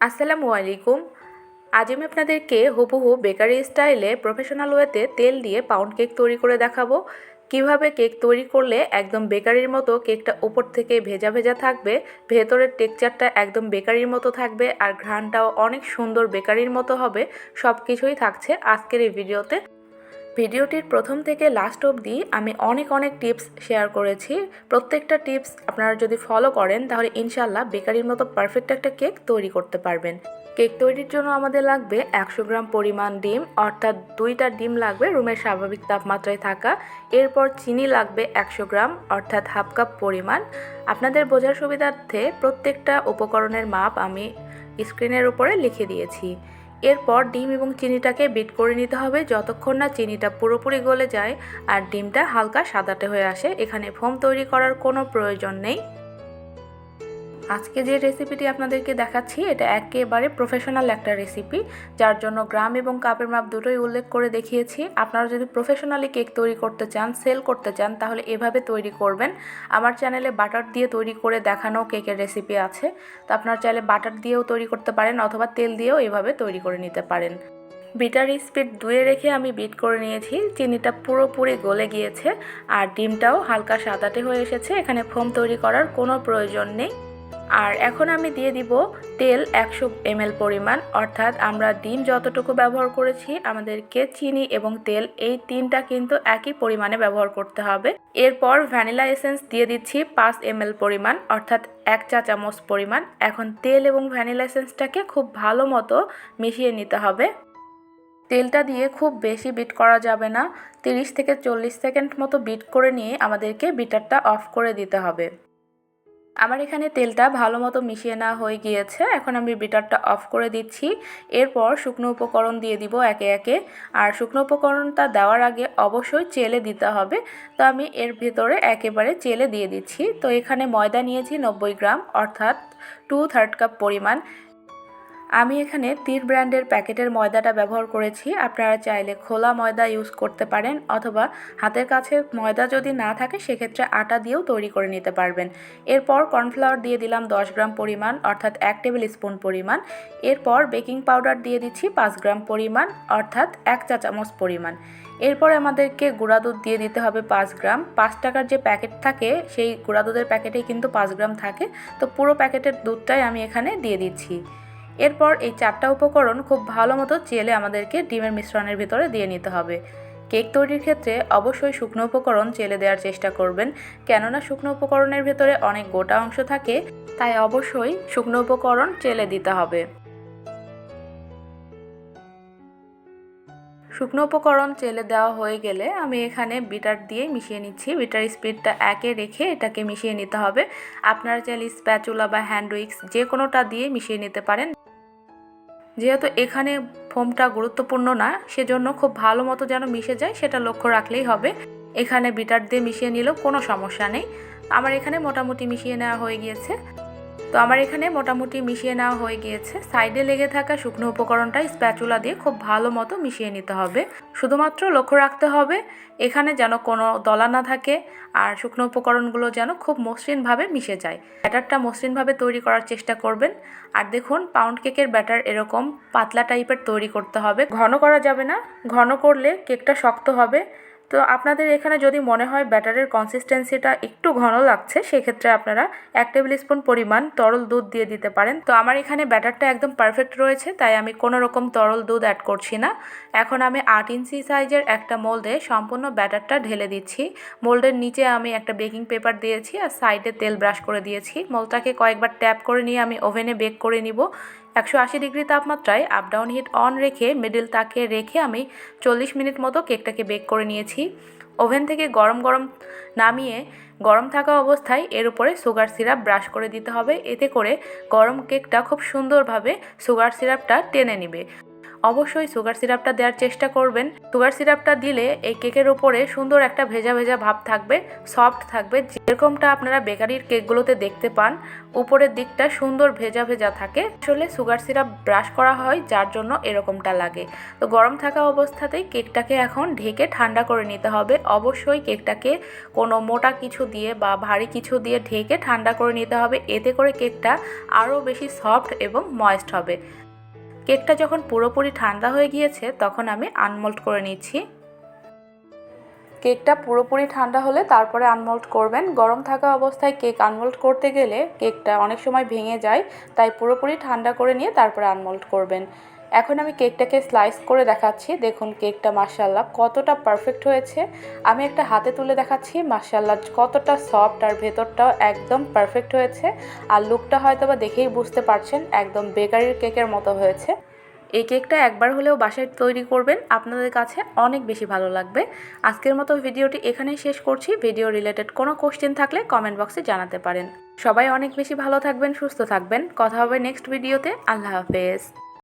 আসসালামু আলাইকুম। আজ আমি আপনাদেরকে হুবহু বেকারি স্টাইলে প্রফেশনাল ওয়েতে তেল দিয়ে পাউন্ড কেক তৈরি করে দেখাবো। কীভাবে কেক তৈরি করলে একদম বেকারির মতো কেকটা উপর থেকে ভেজা ভেজা থাকবে, ভেতরের টেক্সচারটা একদম বেকারির মতো থাকবে আর ঘ্রাণটাও অনেক সুন্দর বেকারির মতো হবে সব কিছুই থাকছে আজকের এই ভিডিওতে। ভিডিওটির প্রথম থেকে লাস্ট অবধি আমি অনেক অনেক টিপস শেয়ার করেছি। প্রত্যেকটা টিপস আপনারা যদি ফলো করেন, তাহলে ইনশাল্লাহ বেকারির মতো পারফেক্ট একটা কেক তৈরি করতে পারবেন। কেক তৈরির জন্য আমাদের লাগবে একশো গ্রাম পরিমাণ ডিম, অর্থাৎ দুইটা ডিম লাগবে রুমের স্বাভাবিক তাপমাত্রায় থাকা। এরপর চিনি লাগবে একশো গ্রাম, অর্থাৎ হাফ কাপ পরিমাণ। আপনাদের বোঝার সুবিধার্থে প্রত্যেকটা উপকরণের মাপ আমি স্ক্রিনের উপরে লিখে দিয়েছি। এরপর ডিম এবং চিনিটাকে বিট করে নিতে হবে। যতক্ষণ না চিনিটা পুরোপুরি গলে যায় আর ডিমটা হালকা সাদাটে হয়ে আসে, এখানে ফোম তৈরি করার কোনো প্রয়োজন নেই। আজকে যে রেসিপিটি আপনাদেরকে দেখাচ্ছি, এটা একেবারে প্রফেশনাল একটা রেসিপি যার জন্য গ্রাম এবং কাপের মাপ দুটোই উল্লেখ করে দেখিয়েছি। আপনারা যদি প্রফেশনালি কেক তৈরি করতে চান সেল করতে চান, তাহলে এভাবে তৈরি করবেন। আমার চ্যানেলে বাটার দিয়ে তৈরি করে দেখানো কেকের রেসিপি আছে। তো আপনারা চাইলে বাটার দিয়েও তৈরি করতে পারেন, অথবা তেল দিয়েও এভাবে তৈরি করে নিতে পারেন। বিটার স্পিড দুয়ে রেখে আমি বিট করে নিয়েছি। চিনিটা পুরোপুরি গলে গিয়েছে, আর ডিমটাও হালকা সাদাটে হয়ে এসেছে। এখানে ফোম তৈরি করার কোনো প্রয়োজন নেই। আর এখন আমি দিয়ে দিব তেল একশো এমএল পরিমাণ। অর্থাৎ আমরা ডিম যতটুকু ব্যবহার করেছি, আমাদেরকে চিনি এবং তেল এই তিনটা কিন্তু একই পরিমাণে ব্যবহার করতে হবে। এরপর ভ্যানিলা এসেন্স দিয়ে দিচ্ছি পাঁচ এমএল পরিমাণ, অর্থাৎ এক চা চামচ পরিমাণ। এখন তেল এবং ভ্যানিলা এসেন্সটাকে খুব ভালো মতো মিশিয়ে নিতে হবে। তেলটা দিয়ে খুব বেশি বিট করা যাবে না। তিরিশ থেকে চল্লিশ সেকেন্ড মতো বিট করে নিয়ে আমাদেরকে বিটারটা অফ করে দিতে হবে। আমার এখানে তেলটা ভালো মতো মিশিয়ে না হয়ে গিয়েছে। এখন আমি বিটারটা অফ করে দিচ্ছি। এরপর শুকনো উপকরণ দিয়ে দিব একে একে। আর শুকনো উপকরণটা দেওয়ার আগে অবশ্যই চেলে দিতে হবে। তো আমি এর ভেতরে একেবারে চেলে দিয়ে দিচ্ছি। তো এখানে ময়দা নিয়েছি নব্বই গ্রাম, অর্থাৎ টু থার্ড কাপ পরিমাণ। আমি এখানে তীর ব্র্যান্ডের প্যাকেটের ময়দাটা ব্যবহার করেছি। আপনারা চাইলে খোলা ময়দা ইউজ করতে পারেন অথবা হাতের কাছে ময়দা যদি না থাকে, সেক্ষেত্রে আটা দিয়েও তৈরি করে নিতে পারবেন। এরপর কর্নফ্লাওয়ার দিয়ে দিলাম দশ গ্রাম পরিমাণ, অর্থাৎ এক টেবিল স্পুন পরিমাণ। এরপর বেকিং পাউডার দিয়ে দিচ্ছি পাঁচ গ্রাম পরিমাণ, অর্থাৎ এক চা চামচ পরিমাণ। এরপর আমাদেরকে গুঁড়া দুধ দিয়ে দিতে হবে পাঁচ গ্রাম। পাঁচ টাকার যে প্যাকেট থাকে, সেই গুঁড়া দুধের প্যাকেটেই কিন্তু পাঁচ গ্রাম থাকে। তো পুরো প্যাকেটের দুধটাই আমি এখানে দিয়ে দিচ্ছি। এরপর এই চারটা উপকরণ খুব ভালো মতো চেলে আমাদেরকে ডিমের মিশ্রণের ভিতরে দিয়ে নিতে হবে। কেক তৈরির ক্ষেত্রে অবশ্যই শুকনো উপকরণ চেলে দেওয়ার চেষ্টা করবেন, কেননা শুকনো উপকরণের ভেতরে অনেক গোটা অংশ থাকে, তাই অবশ্যই শুকনো উপকরণ চেলে দিতে হবে। শুকনো উপকরণ চেলে দেওয়া হয়ে গেলে আমি এখানে বিটার দিয়ে মিশিয়ে নিচ্ছি। বিটার স্পিডটা একে রেখে এটাকে মিশিয়ে নিতে হবে। আপনারা চাইলে স্প্যাচুলা বা হ্যান্ড উইক্স যে কোনোটা দিয়ে মিশিয়ে নিতে পারেন। যেহেতু এখানে ফোমটা গুরুত্বপূর্ণ না, সেজন্য খুব ভালো মতো যেন মিশে যায়, সেটা লক্ষ্য রাখলেই হবে। এখানে বিটার দিয়ে মিশিয়ে নিলেও কোনো সমস্যা নেই। আমার এখানে মোটামুটি মিশিয়ে নেওয়া হয়ে গিয়েছে। তো আমার এখানে মোটামুটি মিশিয়ে নেওয়া হয়ে গিয়েছে। সাইডে লেগে থাকা শুকনো উপকরণটা স্প্যাচুলা দিয়ে খুব ভালো মতো মিশিয়ে নিতে হবে। শুধুমাত্র লক্ষ্য রাখতে হবে, এখানে যেন কোনো দলা না থাকে আর শুকনো উপকরণগুলো যেন খুব মসৃণভাবে মিশে যায়। ব্যাটারটা মসৃণভাবে তৈরি করার চেষ্টা করবেন। আর দেখুন পাউন্ড কেকের ব্যাটার এরকম পাতলা টাইপের তৈরি করতে হবে। ঘন করা যাবে না। ঘন করলে কেকটা শক্ত হবে। তো আপনাদের এখানে যদি মনে হয় ব্যাটারের কনসিস্টেন্সিটা একটু ঘন লাগছে, সেক্ষেত্রে আপনারা এক টেবিল স্পুন পরিমাণ তরল দুধ দিয়ে দিতে পারেন। তো আমার এখানে ব্যাটারটা একদম পারফেক্ট রয়েছে, তাই আমি কোনো রকম তরল দুধ অ্যাড করছি না। এখন আমি আট ইঞ্চি সাইজের একটা মোল্ডে সম্পূর্ণ ব্যাটারটা ঢেলে দিচ্ছি। মোল্ডের নিচে আমি একটা বেকিং পেপার দিয়েছি আর সাইডে তেল ব্রাশ করে দিয়েছি। মোলটাকে কয়েকবার ট্যাপ করে নিয়ে আমি ওভেনে বেক করে নিব। একশো আশি ডিগ্রি তাপমাত্রায় আপ ডাউন হিট অন রেখে মিডিল তাকে রেখে আমি চল্লিশ মিনিট মতো কেকটাকে বেক করে নিয়েছি। ওভেন থেকে গরম গরম নামিয়ে গরম থাকা অবস্থায় এর উপরে সুগার সিরাপ ব্রাশ করে দিতে হবে। এতে করে গরম কেকটা খুব সুন্দরভাবে সুগার সিরাপটা টেনে নেবে। অবশ্যই সুগার সিরাপটা দেওয়ার চেষ্টা করবেন। সুগার সিরাপটা দিলে এই কেকের ওপরে সুন্দর একটা ভেজা ভেজা ভাব থাকবে, সফট থাকবে। যেরকমটা আপনারা বেকারির কেকগুলোতে দেখতে পান, উপরের দিকটা সুন্দর ভেজা ভেজা থাকে। আসলে সুগার সিরাপ ব্রাশ করা হয়, যার জন্য এরকমটা লাগে। তো গরম থাকা অবস্থাতেই কেকটাকে এখন ঢেকে ঠান্ডা করে নিতে হবে। অবশ্যই কেকটাকে কোনো মোটা কিছু দিয়ে বা ভারী কিছু দিয়ে ঢেকে ঠান্ডা করে নিতে হবে। এতে করে কেকটা আরও বেশি সফট এবং ময়েস্ট হবে। কেকটা যখন পুরোপুরি ঠান্ডা হয়ে গিয়েছে, তখন আমি আনমোল্ড করে নিচ্ছি। কেকটা পুরোপুরি ঠান্ডা হলে তারপরে আনমোল্ড করবেন। গরম থাকা অবস্থায় কেক আনমোল্ড করতে গেলে কেকটা অনেক সময় ভেঙে যায়, তাই পুরোপুরি ঠান্ডা করে নিয়ে তারপরে আনমোল্ড করবেন। এখন আমি কেকটাকে স্লাইস করে দেখাচ্ছি। দেখুন কেকটা মার্শাল্লাহ কতটা পারফেক্ট হয়েছে। আমি একটা হাতে তুলে দেখাচ্ছি মার্শাল্লাহ কতটা সফট আর ভেতরটাও একদম পারফেক্ট হয়েছে। আর লুকটা হয়তো বা দেখেই বুঝতে পারছেন, একদম বেকারির কেকের মতো হয়েছে। এই কেকটা একবার হলেও বাসায় তৈরি করবেন, আপনাদের কাছে অনেক বেশি ভালো লাগবে। আজকের মতো ভিডিওটি এখানেই শেষ করছি। ভিডিও রিলেটেড কোনো কোশ্চেন থাকলে কমেন্ট বক্সে জানাতে পারেন। সবাই অনেক বেশি ভালো থাকবেন, সুস্থ থাকবেন। কথা হবে নেক্সট ভিডিওতে আল্লাহ হাফেজ।